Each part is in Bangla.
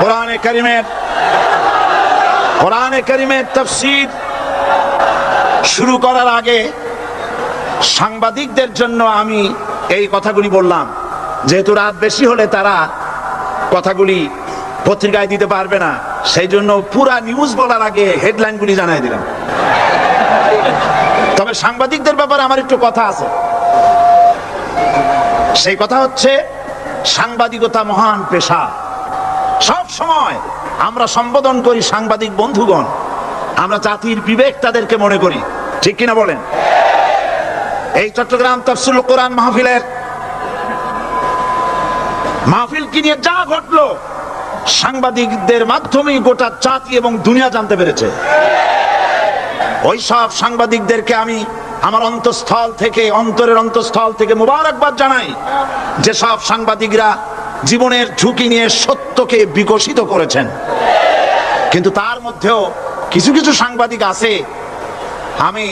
কোরআনে করিমের কোরআনে করিমের তফসির শুরু করার আগে সাংবাদিকদের জন্য আমি এই কথাগুলি বললাম। যেহেতু রাত বেশি হলে তারা কথাগুলি পত্রিকায় দিতে পারবে না, সেই জন্য পুরা নিউজ বলার আগে হেডলাইনগুলি জানাই দিলাম। তবে সাংবাদিকদের ব্যাপারে আমার একটু কথা আছে। সেই কথা হচ্ছে সাংবাদিকতা মহান পেশা। সব সময় আমরা সম্বোধন করি সাংবাদিক বন্ধুগণ, আমরা জাতির বিবেক তাদেরকে মনে করি। ঠিক কিনা বলেন? এই চট্টগ্রাম তফসিল কোরআন মাহফিলের মাহফিল কি নিয়ে যা ঘটলো, সাংবাদিকদের মাধ্যমেই গোটা জাতি এবং দুনিয়া জানতে পেরেছে। ওই সব সাংবাদিকদেরকে আমি আমার অন্তঃস্থল থেকে, অন্তরের অন্তঃস্থল থেকে মুবারকবাদ জানাই যে সব সাংবাদিকরা জীবনের ঝুঁকি নিয়ে সত্যকে বিকশিত করেছেন। কিন্তু তার মধ্যেও কিছু কিছু সাংবাদিক আছে, আমি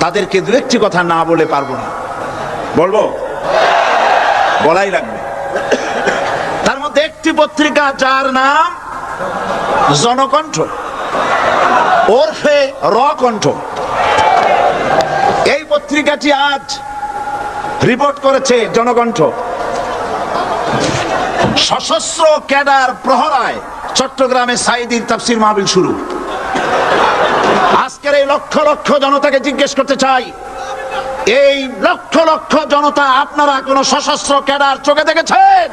তাদেরকে দু একটি কথা না বলে পারব না। বলব? বলাই লাগবে। তার মধ্যে একটি পত্রিকা যার নাম জনকণ্ঠ, ওরফে র কণ্ঠ এই পত্রিকাটি আজ রিপোর্ট করেছে জনকণ্ঠ। সশস্ত্র ক্যাডার প্রহরায় চট্টগ্রামে সাইদির তাফসির মাহবিল শুরু। আজকের এই লক্ষ লক্ষ জনতাকে জিজ্ঞেস করতে চাই, এই লক্ষ লক্ষ জনতা আপনারা কোন সশস্ত্র ক্যাডার চোখে দেখেছেন?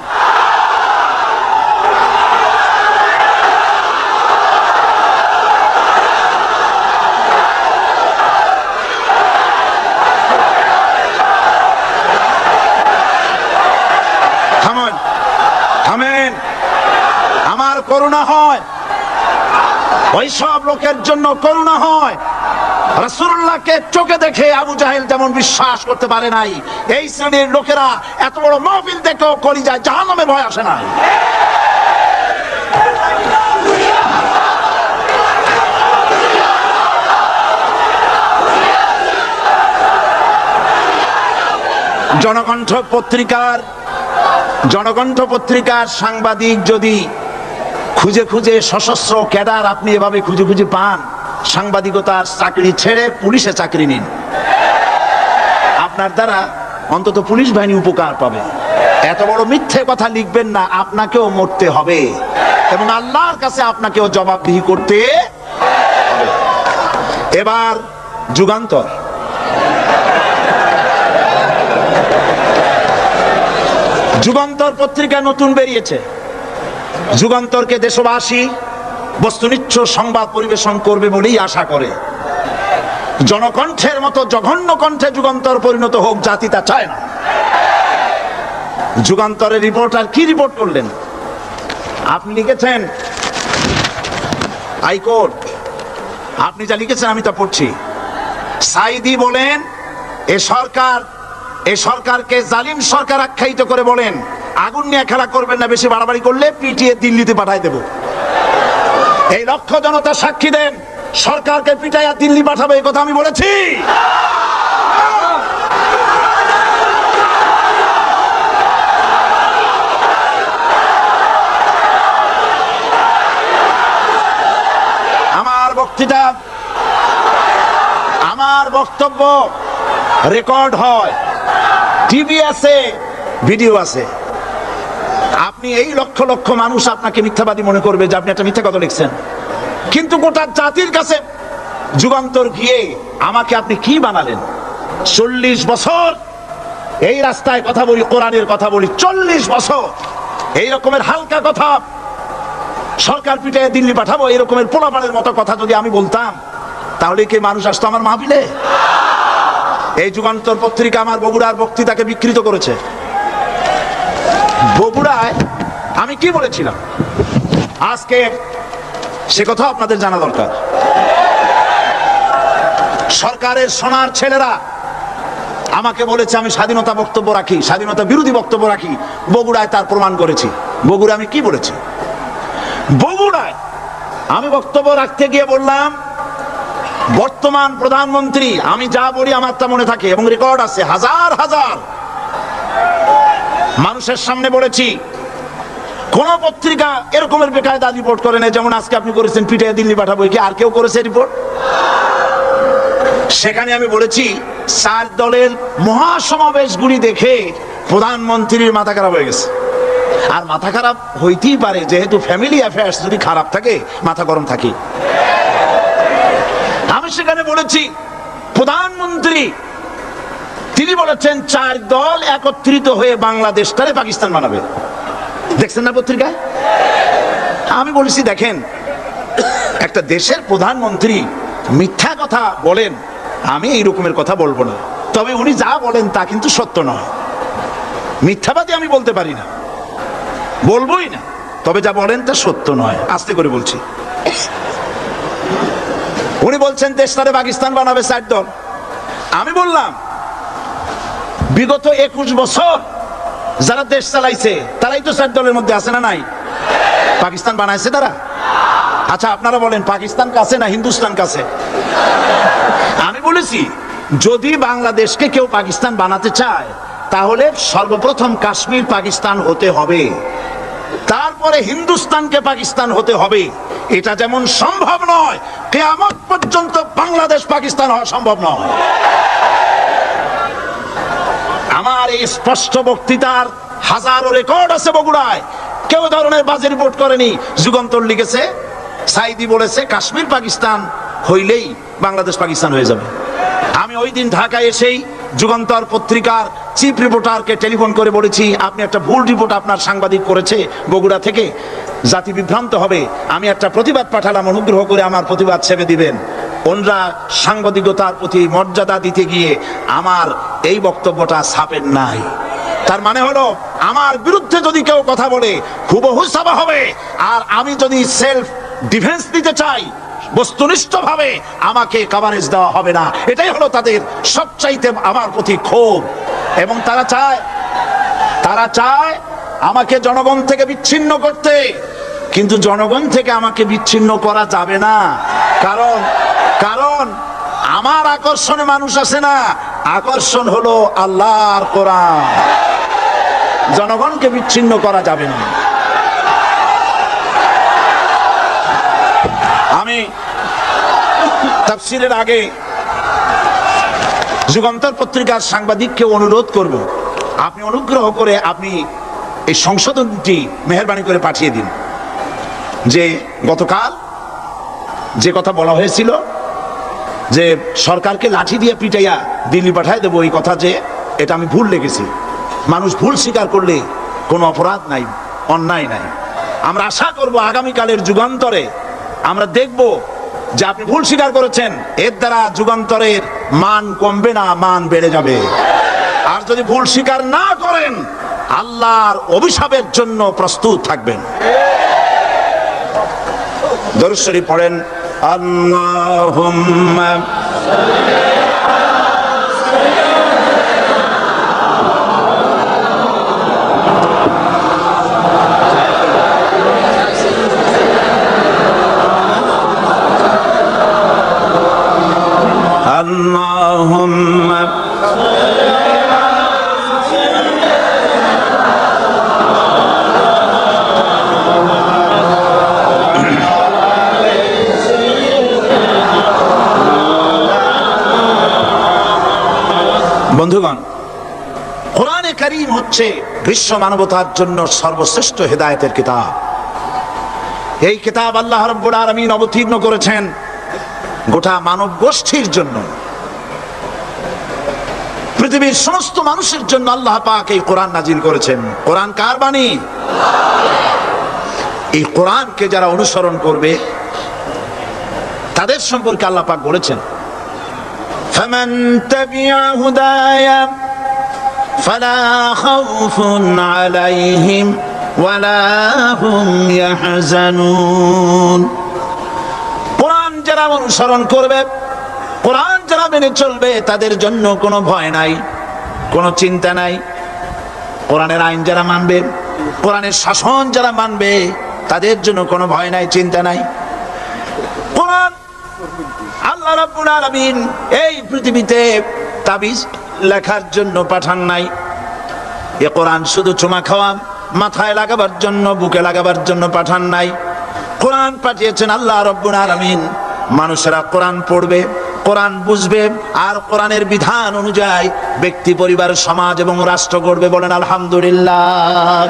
করুণা হয়। ওই সব লোকের জন্য করুণা হয়। রাসূলুল্লাহকে চোখে দেখে আবু জাহেল যেমন বিশ্বাস করতে পারে নাই, এই শ্রেণির লোকেরা এত বড় মাহফিল দেখেও করি যায় জাহান্নামের ভয় আসে না। জনকণ্ঠ পত্রিকার জনকণ্ঠ পত্রিকার সাংবাদিক যদি খুঁজে খুঁজে সশস্ত্র ক্যাডার আপনি এভাবে খুঁজে খুঁজে পান। সাংবাদিকতার চাকরি ছেড়ে পুলিশে চাকরি নিন। আপনার দ্বারা অন্তত পুলিশ বাহিনী উপকার পাবে। এত বড় মিথ্যে কথা লিখবেন না, আপনাকেও মরতে হবে। এবং আল্লাহর কাছে আপনাকেও জবাবদিহি করতে এবার যুগান্তর। যুগান্তর পত্রিকা নতুন বেরিয়েছে। যুগান্তরকে দেশবাসী বস্তুনিচ্ছ সংবাদ পরিবেশন করবে বলেই আশা করে। জনকণ্ঠের মতো জঘন্য কণ্ঠে যুগান্তর পরিণত হোক জাতি তা চায় না। যুগান্তরের রিপোর্টার কি রিপোর্ট করলেন? আপনি লিখেছেন হাইকোর্ট আপনি যা লিখেছেন আমি তা পড়ছি। সাইদি বলেন, এ সরকার এ সরকারকে জালিম সরকার আখ্যায়িত করে বলেন, আগুন নিয়ে খেলা করবেন না, বেশি বাড়াবাড়ি করলে পিটিয়ে দিল্লিতে পাঠাই দেব। এই লক্ষ জনতা সাক্ষী দেন, সরকারকে পিটাইয়া দিল্লি পাঠাবে, এই কথা আমি বলেছি। আমার বক্তৃতা, আমার বক্তব্য রেকর্ড হয়। টিভি আছে, ভিডিও আছে। আপনি এই লক্ষ লক্ষ মানুষ আপনাকে মিথ্যাবাদী মনে করবে যে আপনি একটা মিথ্যা কথা লিখছেন। কিন্তু গোটা জাতির কাছে যুগান্তর গিয়ে আমাকে আপনি কি বানালেন? চল্লিশ বছর এই রাস্তায় কথা বলি, কোরআনের কথা বলি, চল্লিশ বছর এই রকমের হালকা কথা সরকার পিঠে দিল্লি পাঠাবো, এই রকমের পোলাপানের মতো কথা যদি আমি বলতাম, তাহলে কি মানুষ আসতো আমার মাহফিলে? এই যুগান্তর পত্রিকা আমার বগুড়ার বক্তৃতাকে বিকৃত করেছে। বগুড়ায় আমি কি বলেছিলাম? আজকে সে কথা আপনাদের জানা দরকার। সরকারের সোনার ছেলেরা আমাকে বলেছে, আমি স্বাধীনতা বক্তব্য রাখি, স্বাধীনতা বিরোধী বক্তব্য রাখি। বগুড়ায় তার প্রমাণ করেছি। বগুড়া আমি কি বলেছি? বগুড়ায় আমি বক্তব্য রাখতে গিয়ে বললাম বর্তমান প্রধানমন্ত্রী, আমি যা বলি আমার তা মনে থাকে এবং রেকর্ড আছে, হাজার হাজার। মানুষের সামনে বলেছি, কোন পত্রিকা এরকমের বেকায়দা রিপোর্ট করে না যেমন আজকে আপনি করেছেন পিঠে দিল্লি পাঠাবো, কি আর কেউ করেছে রিপোর্ট সেখানে আমি বলেছি চার দলের মহাসমাবেশগুলি দেখে প্রধানমন্ত্রীর মাথা খারাপ হয়ে গেছে। আর মাথা খারাপ হইতেই পারে, যেহেতু ফ্যামিলি অ্যাফেয়ার্স যদি খারাপ থাকে, মাথা গরম থাকে। সেখানে বলেছি, প্রধানমন্ত্রী, তিনি বলেছেন চার দল একত্রিত হয়ে বাংলাদেশটারে পাকিস্তান বানাবে। দেখছেন না পত্রিকায় আমি বলেছি, দেখেন, একটা দেশের প্রধানমন্ত্রী মিথ্যা কথা বলেন, আমি এই রকমের কথা বলব না। তবে উনি যা বলেন তা কিন্তু সত্য নয়। মিথ্যাবাদী আমি বলতে পারি না। বলবোই না। তবে যা বলেন তা সত্য নয়। আস্তে করে বলছি। বলছেন দেশটারে পাকিস্তান বানাবে চার দল। আমি বললাম, বিগত একুশ বছর যারা দেশ চালাইছে, তারাই তো চার দলের মধ্যে আছে না নাই? পাকিস্তান বানাইছে তারা? আচ্ছা আপনারা বলেন, পাকিস্তান কাছে না হিন্দুস্তান কাছে? আমি বলেছি, যদি বাংলাদেশকে কেউ পাকিস্তান বানাতে চায়, তাহলে সর্বপ্রথম কাশ্মীর পাকিস্তান হতে হবে। তারপরে হিন্দুস্তানকে পাকিস্তান হতে হবে। এটা যেমন সম্ভব নয়, কেয়ামত পর্যন্ত বাংলাদেশ পাকিস্তান হওয়া সম্ভব নয়। আমার এই স্পষ্ট বক্তৃতার হাজারো রেকর্ড আছে বগুড়ায়। কেউ ধরনের বাজে রিপোর্ট করেনি। যুগান্তর লিখেছে, সাইদি বলেছে, কাশ্মীর পাকিস্তান হইলেই বাংলাদেশ পাকিস্তান হয়ে যাবে। আমি ওই দিন ঢাকায় এসেই যুগান্তর পত্রিকার চিফ রিপোর্টারকে টেলিফোন করে বলেছি, আপনি একটা ভুল রিপোর্ট আপনার সাংবাদিক করেছে বগুড়া থেকে। জাতি বিভ্রান্ত হবে। আমি একটা প্রতিবাদ পাঠালাম, অনুগ্রহ করে আমার প্রতিবাদ সেবে দিবেন। ওনরা সাংবাদিকতার প্রতি মর্যাদা দিতে গিয়ে আমার এই বক্তব্যটা ছাপেন নাই। তার মানে হলো, আমার বিরুদ্ধে যদি কেউ কথা বলে, হুবহু সাবা হবে। আর আমি যদি সেলফ ডিফেন্স দিতে চাই বস্তুনিষ্ঠ ভাবে আমাকে কাভারেজ দেওয়া হবে না। এটাই হলো তাদের সবচাইতে আমার প্রতি ক্ষোভ। এবং তারা চায় তারা চায় আমাকে জনগণ থেকে বিচ্ছিন্ন করতে। কিন্তু জনগণ থেকে আমাকে বিচ্ছিন্ন করা যাবে না। কারণ কারণ আমার আকর্ষণে মানুষ আসে না। আকর্ষণ হলো আল্লাহর কোরআন। জনগণকে বিচ্ছিন্ন করা যাবে না। আমি তাফসিরের আগে যুগান্তর পত্রিকার সাংবাদিককে অনুরোধ করব, আপনি অনুগ্রহ করে আপনি এই সংশোধনটি মেহরবানি করে পাঠিয়ে দিন। যে গতকাল যে কথা বলা হয়েছিল যে সরকারকে লাঠি দিয়ে পিটাইয়া দিল্লি পাঠায় দেবো, এই কথা যে এটা আমি ভুল লেগেছি মানুষ ভুল স্বীকার করলে কোনো অপরাধ নাই, অন্যায় নাই। আমরা আশা করব আগামীকালের যুগান্তরে আমরা দেখব যে আপনি ভুল স্বীকার করেছেন। এর দ্বারা যুগান্তরের মান কমবে না, মান বেড়ে যাবে। আর যদি ভুল স্বীকার না করেন, আল্লাহর অভিশাপের জন্য প্রস্তুত থাকবেন। দরুশ্বরী পড়েন, আল্লাহুম্মা اللهم বন্ধুগণ কোরআনে করিম হচ্ছে বিশ্ব মানবতার জন্য সর্বশ্রেষ্ঠ হেদায়েতের কিতাব এই কিতাব আল্লাহ রব্বুল আলামিন অবতীর্ণ করেছেন গোটা মানব গোষ্ঠীর জন্য পৃথিবীর সমস্ত মানুষের জন্য আল্লাহ পাক এই কোরআন নাজিল করেছেন কোরআন কার বাণী এই কোরআনকে যারা অনুসরণ করবে তাদের সম্পর্কে আল্লাহ পাক বলেছেন فمن تبع هداي فلا خوف عليهم ولا هم يحزنون কোরআন যারা অনুসরণ করবে কোরআন যারা মেনে চলবে, তাদের জন্য কোনো ভয় নাই, কোনো চিন্তা নাই। কোরআনের আইন যারা মানবে, কোরআনের শাসন যারা মানবে, তাদের জন্য কোনো ভয় নাই, চিন্তা নাই। কোরআন আল্লাহ রাব্বুল আলামিন এই পৃথিবীতে তাবিজ লেখার জন্য পাঠান নাই। এ কোরআন শুধু চুমা খাওয়া, মাথায় লাগাবার জন্য, বুকে লাগাবার জন্য পাঠান নাই। কোরআন পাঠিয়েছেন আল্লাহ রব্বুল আলামিন। মানুষেরা কোরআন পড়বে কোরআন বুঝবে আর কোরআনের বিধান অনুযায়ী ব্যক্তি, পরিবার, সমাজ এবং রাষ্ট্র গড়বে বলেন আলহামদুলিল্লাহ।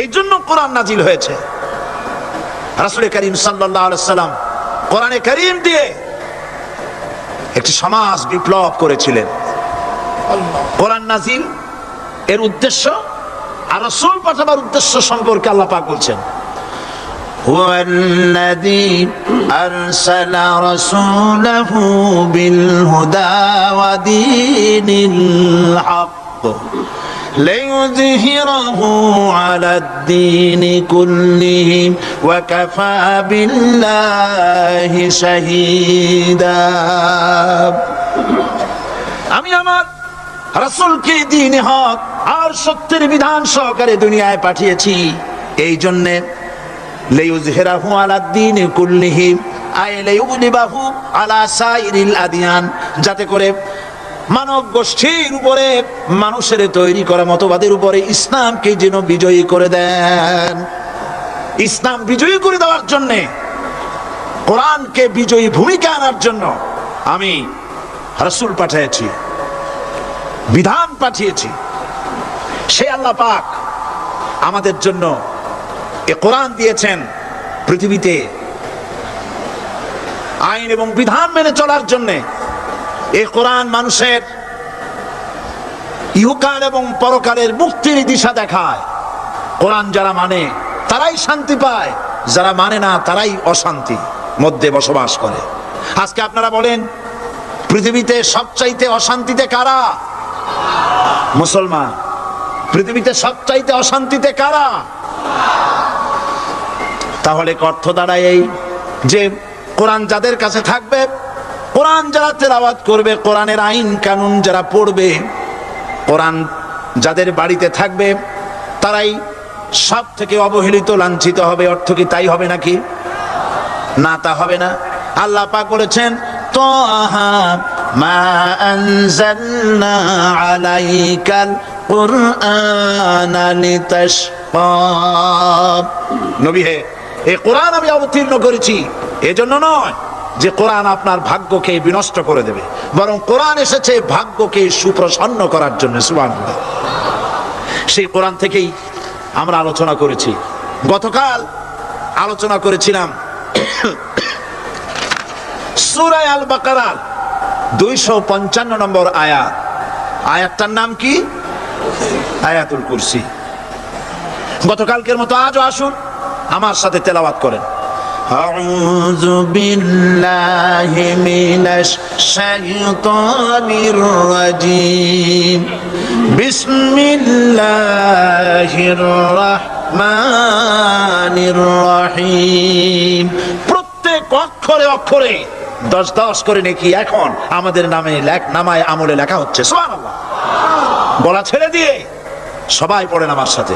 এই জন্য কোরআন নাজিল হয়েছে। রাসুল করিম সাল্লাম কোরআনে করিম দিয়ে একটি সমাজ বিপ্লব করেছিলেন। কোরআন নাজিল, এর উদ্দেশ্য আর রসুল পাঠাবার উদ্দেশ্য সম্পর্কে আল্লাহ পাক বলছেন। هو الذي أرسل رسوله بالهدى ودين الحق ليظهره على الدين كله وكفى بالله شهيدا আমি আমার রাসূলকে দিনে হক আর সত্যের বিধান সহকারে দুনিয়ায় পাঠিয়েছি এই জন্যে লিইয়ুযহিরাহু আলা দ্বীনি কুল্লিহি আই লিইউগলিবাহু আলা সাইরিল আদিয়ান যাতে করে মানব গোষ্ঠীর উপরে, মানুষের তৈরি করা মতবাদের উপরে ইসলামকে যেন বিজয়ী করে দেন। ইসলাম বিজয়ী করে দেওয়ার জন্যে, কোরআনকে বিজয়ী ভূমিকা আনার জন্য আমি রসুল পাঠিয়েছি, বিধান পাঠিয়েছি। সে আল্লাহ পাক আমাদের জন্য এ কোরআন দিয়েছেন পৃথিবীতে আইন এবং বিধান মেনে চলার জন্যে। এ কোরআন মানুষের ইহুকাল এবং পরকালের মুক্তির দিশা দেখায়। কোরআন যারা মানে তারাই শান্তি পায়। যারা মানে না, তারাই অশান্তি মধ্যে বসবাস করে। আজকে আপনারা বলেন, পৃথিবীতে সবচাইতে অশান্তিতে কারা? মুসলমান। পৃথিবীতে সবচাইতে অশান্তিতে কারা? তাহলে অর্থ দাঁড়ায় এই যে কোরআন যাদের কাছে থাকবে, কোরআন যারা তেলাওয়াত করবে, কোরআনের আইন কানুন যারা পড়বে, কোরআন যাদের বাড়িতে থাকবে, তারাই সব থেকে অবহেলিত, লাঞ্ছিত হবে। অর্থ কি তাই হবে নাকি? না, তা হবে না। আল্লাহ তাহা মা আনজালনা আলাইকাল নবী হে এই কোরআন আমি অবতীর্ণ করেছি। এজন্য নয় যে কোরআন আপনার ভাগ্যকে বিনষ্ট করে দেবে, বরং কোরআন এসেছে ভাগ্যকে সুপ্রসন্ন করার জন্য, সুবহানাল্লাহ। সেই কোরআন থেকেই আমরা আলোচনা করেছি। গতকাল আলোচনা করেছিলাম সুরায় আল বাকারার দুইশো পঞ্চান্ন নম্বর আয়াত। আয়াতটার নাম কি? আয়াতুল কুরসি। গতকালকের মতো আজও আসুন। আমার সাথে তেলাওয়াত করেন أعوذ بالله من الشيطان الرجيم بسم الله الرحمن الرحيم প্রত্যেক অক্ষরে অক্ষরে দশ দশ করে নাকি এখন আমাদের নামে লেখ নামায় আমলে লেখা হচ্ছে সুবহানাল্লাহ বলা ছেড়ে দিয়ে সবাই পড়েন আমার সাথে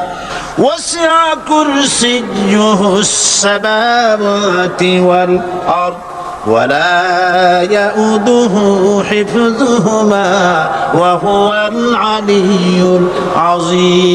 وسع كرسيه السماوات والأرض ولا يؤده حفظهما وهو العلي العظيم.